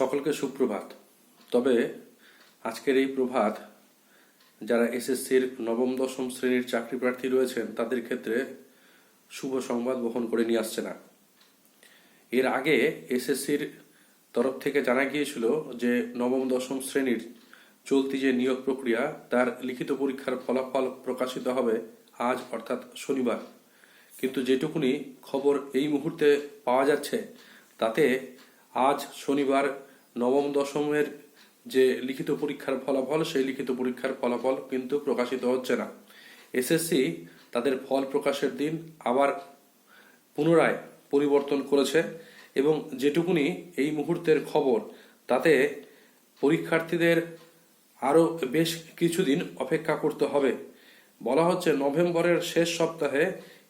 সকলকে সুপ্রভাত। তবে আজকের এই প্রভাত, যারা এসএসসির নবম, দশম শ্রেণির চাকরি প্রার্থী রয়েছেন, তাদের ক্ষেত্রে শুভ সংবাদ বহন করে নিয়ে আসছে না। এর আগে এসএসসির তরফ থেকে জানা গিয়েছিল যে, নবম, দশম শ্রেণির চলতি যে নিয়োগ প্রক্রিয়া, তার লিখিত পরীক্ষার ফলাফল প্রকাশিত হবে আজ, অর্থাৎ শনিবার। কিন্তু যেটুকুনি খবর এই মুহূর্তে পাওয়া যাচ্ছে, তাতে আজ শনিবার নবম দশমের যে লিখিত পরীক্ষার ফলাফল, সেই লিখিত পরীক্ষার ফলাফল কিন্তু প্রকাশিত হচ্ছে না। এসএসসি তাদের ফল প্রকাশের দিন আবার পুনরায় পরিবর্তন করেছে এবং যেটুকুনি এই মুহূর্তের খবর, তাতে পরীক্ষার্থীদের আরও বেশ কিছুদিন অপেক্ষা করতে হবে। বলা হচ্ছে নভেম্বরের শেষ সপ্তাহে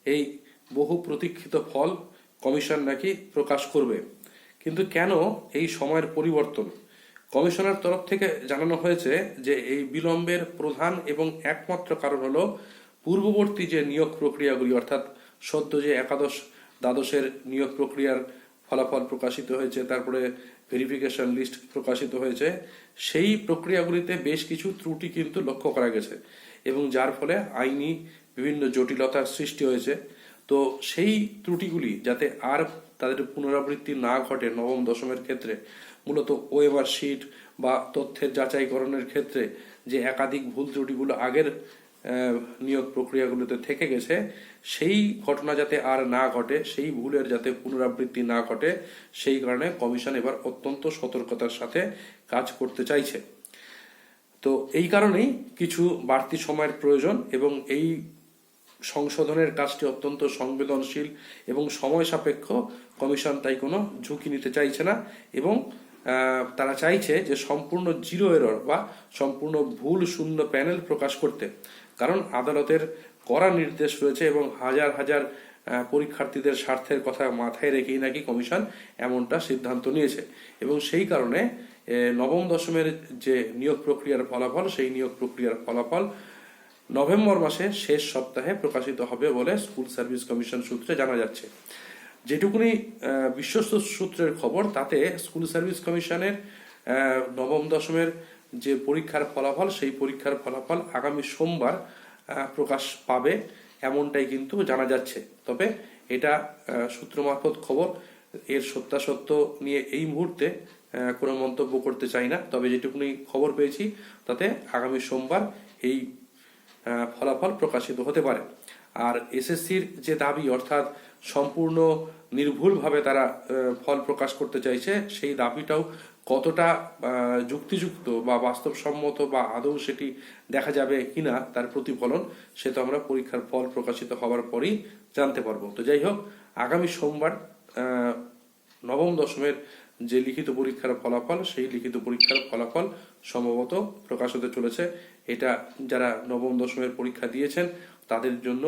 এই বহু প্রতীক্ষিত ফল কমিশন নাকি প্রকাশ করবে। কিন্তু কেন এই সময়ের পরিবর্তন? কমিশনের তরফ থেকে জানানো হয়েছে যে এই বিলম্বের প্রধান এবং একমাত্র কারণ হলো পূর্ববর্তী যে নিয়োগ প্রক্রিয়াগুলি, অর্থাৎ সদ্য যে একাদশ দ্বাদশের নিয়োগ প্রক্রিয়ার ফলাফল প্রকাশিত হয়েছে, তারপরে ভেরিফিকেশন লিস্ট প্রকাশিত হয়েছে, সেই প্রক্রিয়াগুলিতে বেশ কিছু ত্রুটি কিন্তু লক্ষ্য করা গেছে এবং যার ফলে আইনি বিভিন্ন জটিলতার সৃষ্টি হয়েছে। তো সেই ত্রুটিগুলি যাতে আর তাদের পুনরাবৃত্তি না ঘটে নবম, দশমের ক্ষেত্রে। মূলত ওয়েবার শিট বা তথ্যের যাচাইকরণের ক্ষেত্রে যে একাধিক ভুল ত্রুটিগুলো আগের নিয়োগ প্রক্রিয়াগুলোতে থেকে গেছে, সেই ঘটনা যাতে আর না ঘটে, সেই ভুলের যাতে পুনরাবৃত্তি না ঘটে, সেই কারণে কমিশন এবার অত্যন্ত সতর্কতার সাথে কাজ করতে চাইছে। তো এই কারণেই কিছু বাড়তি সময়ের প্রয়োজন এবং এই সংশোধনের কাজটি অত্যন্ত সংবেদনশীল এবং সময় সাপেক্ষ। কমিশন তাই কোনো ঝুঁকি নিতে চাইছে না এবং তারা চাইছে যে সম্পূর্ণ জিরো এরর বা সম্পূর্ণ ভুল শূন্য প্যানেল প্রকাশ করতে। কারণ আদালতের কড়া নির্দেশ রয়েছে এবং হাজার হাজার পরীক্ষার্থীদের স্বার্থের কথা মাথায় রেখেই নাকি কমিশন এমনটা সিদ্ধান্ত নিয়েছে। এবং সেই কারণে নবম দশমের যে নিয়োগ প্রক্রিয়ার ফলাফল, সেই নিয়োগ প্রক্রিয়ার ফলাফল নভেম্বর মাসের শেষ সপ্তাহে প্রকাশিত হবে বলে স্কুল সার্ভিস কমিশন সূত্রে জানা যাচ্ছে। যেটুকুনি বিশ্বস্ত সূত্রের খবর, তাতে স্কুল সার্ভিস কমিশনের নবম দশমের যে পরীক্ষার ফলাফল, সেই পরীক্ষার ফলাফল আগামী সোমবার প্রকাশ পাবে এমনটাই কিন্তু জানা যাচ্ছে। তবে এটা সূত্র মারফত খবর, এর সত্যাসত্য নিয়ে এই মুহূর্তে কোনো মন্তব্য করতে চাই না। তবে যেটুকুনি খবর পেয়েছি, তাতে আগামী সোমবার এই ফলাফল প্রকাশিত হতে পারে। আর এসএসসির যে দাবি, অর্থাৎ সম্পূর্ণ নির্ভুলভাবে তারা ফল প্রকাশ করতে চাইছে, সেই দাবিটাও কতটা যুক্তিযুক্ত বা বাস্তবসম্মত বা আদৌ সেটি দেখা যাবে কিনা তার প্রতিফলন, সে তো আমরা পরীক্ষার ফল প্রকাশিত হওয়ার পরেই জানতে পারব। তো যাই হোক, আগামী সোমবার নবম দশমের যে লিখিত পরীক্ষার ফলাফল, সেই লিখিত পরীক্ষার ফলাফল সম্ভবত প্রকাশ হতে চলেছে। এটা যারা নবম, দশমের পরীক্ষা দিয়েছেন, তাদের জন্য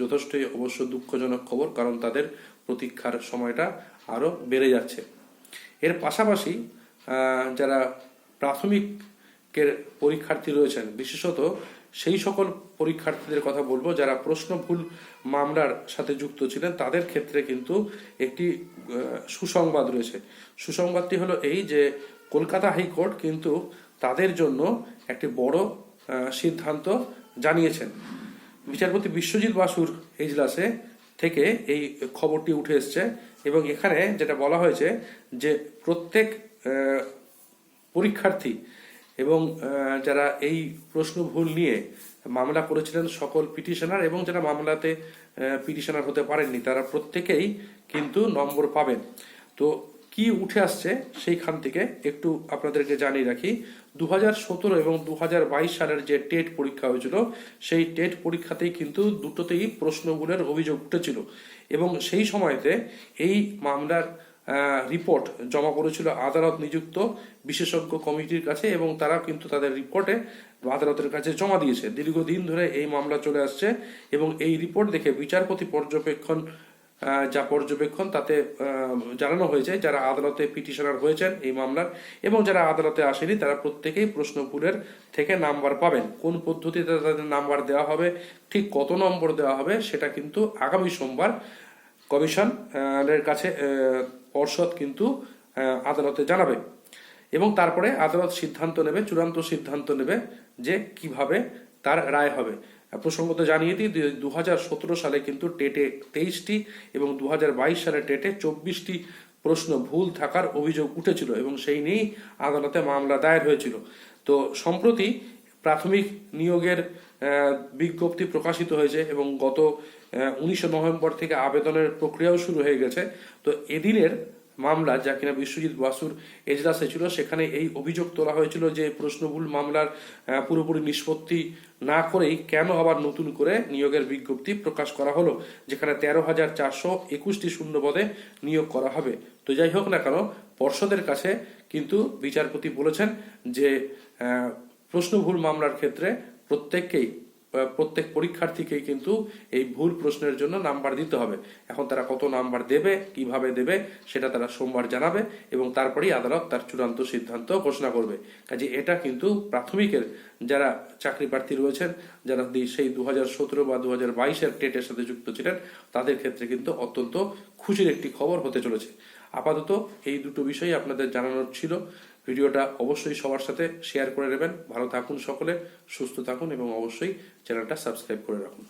যথেষ্টই অবশ্য দুঃখজনক খবর, কারণ তাদের প্রতীক্ষার সময়টা আরও বেড়ে যাচ্ছে। এর পাশাপাশি যারা প্রাথমিকের পরীক্ষার্থী রয়েছেন, বিশেষত সেই সকল পরীক্ষার্থীদের কথা বলব যারা প্রশ্ন ভুল মামলার সাথে যুক্ত ছিলেন, তাদের ক্ষেত্রে কিন্তু একটি সুসংবাদ রয়েছে। সুসংবাদটি হলো এই যে কলকাতা হাইকোর্ট কিন্তু তাদের জন্য একটি বড় সিদ্ধান্ত জানিয়েছেন। বিচারপতি বিশ্বজিৎ বাসুর এজলাসে থেকে এই খবরটি উঠে এসছে এবং এখানে যেটা বলা হয়েছে যে প্রত্যেক পরীক্ষার্থী এবং যারা এই প্রশ্ন ভুল নিয়ে মামলা করেছিলেন সকল পিটিশনার এবং যারা মামলাতে পিটিশনার হতে পারেননি, তারা প্রত্যেকেই কিন্তু নম্বর পাবেন। তো কি উঠে আসছে সেইখান থেকে একটু আপনাদেরকে জানিয়ে রাখি। দু হাজার সতেরো এবং দু হাজার বাইশ সালের যে টেট পরীক্ষা হয়েছিল, সেই টেট পরীক্ষাতেই কিন্তু দুটোতেই প্রশ্নগুলোর অভিযোগ উঠেছিল। এবং সেই সময়তে এই মামলার রিপোর্ট জমা করেছিল আদালত নিযুক্ত বিশেষজ্ঞ কমিটির কাছে এবং তারা কিন্তু তাদের রিপোর্টে আদালতের কাছে জমা দিয়েছে। দীর্ঘদিন ধরে এই মামলা চলে আসছে এবং এই রিপোর্ট দেখে বিচারপতি পর্যবেক্ষণ যা পর্যবেক্ষণ তাতে জানানো হয়েছে যারা আদালতে পিটিশনার হয়েছেন এই মামলার এবং যারা আদালতে আসেনি তারা প্রত্যেকেই প্রশ্ন ভুলের থেকে নাম্বার পাবেন। কোন পদ্ধতিতে তাদের নাম্বার দেওয়া হবে ঠিক কত নম্বর দেওয়া হবে সেটা কিন্তু আগামী সোমবার কমিশন আহ, এর কাছে পর্ষদ কিন্তু আদালতে জানাবে। এবং তারপরে আদালত সিদ্ধান্ত নেবে, চূড়ান্ত সিদ্ধান্ত নেবে যে কীভাবে তার রায় হবে। প্রসঙ্গত জানিয়ে দিই দু হাজার সতেরো সালে কিন্তু টেটে তেইশটি এবং দু হাজার বাইশ সালে টেটে চব্বিশটি প্রশ্ন ভুল থাকার অভিযোগ উঠেছিল এবং সেই নিয়েই আদালতে মামলা দায়ের হয়েছিল। তো সম্প্রতি প্রাথমিক নিয়োগের বিজ্ঞপ্তি প্রকাশিত হয়েছে এবং গত উনিশে নভেম্বর থেকে আবেদনের প্রক্রিয়াও শুরু হয়ে গেছে। তো এদিনের মামলা, যা কিনা বিশ্বজিৎ বাসুর এজলাসে ছিল, সেখানে এই অভিযোগ তোলা হয়েছিল যে প্রশ্নভুল মামলার পুরোপুরি নিষ্পত্তি না করেই কেন আবার নতুন করে নিয়োগের বিজ্ঞপ্তি প্রকাশ করা হলো, যেখানে তেরো হাজার চারশো একুশটি শূন্যপদে নিয়োগ করা হবে। তো যাই হোক না কেন, পর্ষদের কাছে কিন্তু বিচারপতি বলেছেন যে প্রশ্নভুল মামলার ক্ষেত্রে প্রত্যেককেই প্রত্যেক পরীক্ষার্থীকেই কিন্তু এই ভুল প্রশ্নের জন্য নাম্বার দিতে হবে। এখন তারা কত নাম্বার দেবে, কীভাবে দেবে, সেটা তারা সোমবার জানাবে এবং তারপরেই আদালত তার চূড়ান্ত সিদ্ধান্ত ঘোষণা করবে। কাজে এটা কিন্তু প্রাথমিকের যারা চাকরি প্রার্থী রয়েছেন, যারা সেই দু হাজার সতেরো বা দু হাজার বাইশের টেটের সাথে যুক্ত ছিলেন, তাদের ক্ষেত্রে কিন্তু অত্যন্ত খুশির একটি খবর হতে চলেছে। আপাতত এই দুটো বিষয় আপনাদের জানানোর ছিল। ভিডিওটা অবশ্যই সবার সাথে শেয়ার করে নেবেন। ভালো থাকুন সকলে, সুস্থ থাকুন এবং অবশ্যই চ্যানেলটা সাবস্ক্রাইব করে রাখুন।